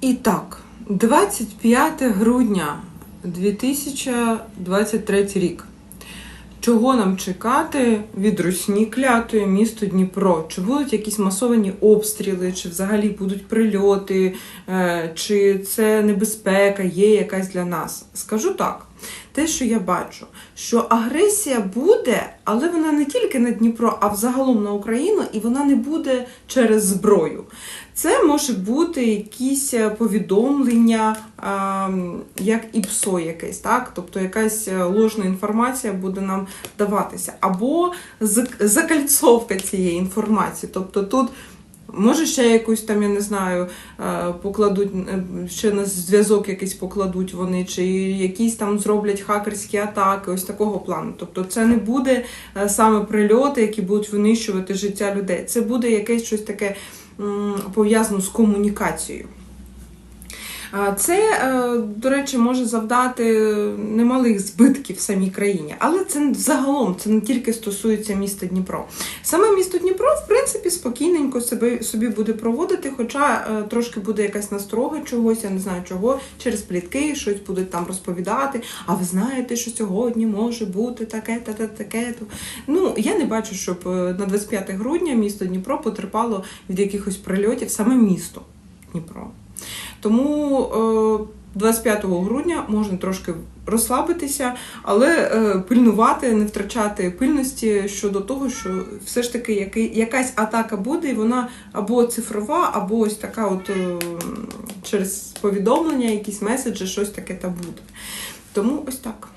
І так, 25 грудня 2023 рік. Чого нам чекати від Русні клятої місто Дніпро? Чи будуть якісь масовані обстріли, чи взагалі будуть прильоти, е, чи це небезпека є якась для нас? Скажу так. Те, що я бачу, що агресія буде, але вона не тільки на Дніпро, а взагалом на Україну, і вона не буде через зброю. Це може бути якісь е, повідомлення, як ІПСО якесь, так? Тобто якась е, ложна інформація буде нам даватися, або зак- закальцовка цієї інформації. Тобто тут. Може, ще якусь там, я не знаю, е, покладуть е, ще на зв'язок якийсь покладуть вони, чи якісь там зроблять хакерські атаки, ось такого плану. Тобто це не буде е, саме прильоти, які будуть винищувати життя людей. Це буде якесь щось таке пов'язано з комунікацією. Це, е, до речі, може завдати немалих збитків самій країні, але це загалом це не тільки стосується міста Дніпро. Саме місто Дніпро, в принципі, спокійненько себе собі буде проводити, хоча е, трошки буде якась настрога чогось, я не знаю чого, через плітки щось будуть там розповідати. А ви знаєте, що сьогодні може бути таке, та та таке. Ну я не бачу, щоб е, на 25 грудня місто Дніпро потерпало від якихось прильотів, саме місто Дніпро. Тому е, 25 грудня можна трошки розслабитися, але е, пильнувати, не втрачати пильності щодо того, що все ж таки якась атака буде, і вона або цифрова, або ось така, от е, через повідомлення, якісь меседжі, щось таке та буде. Тому ось так.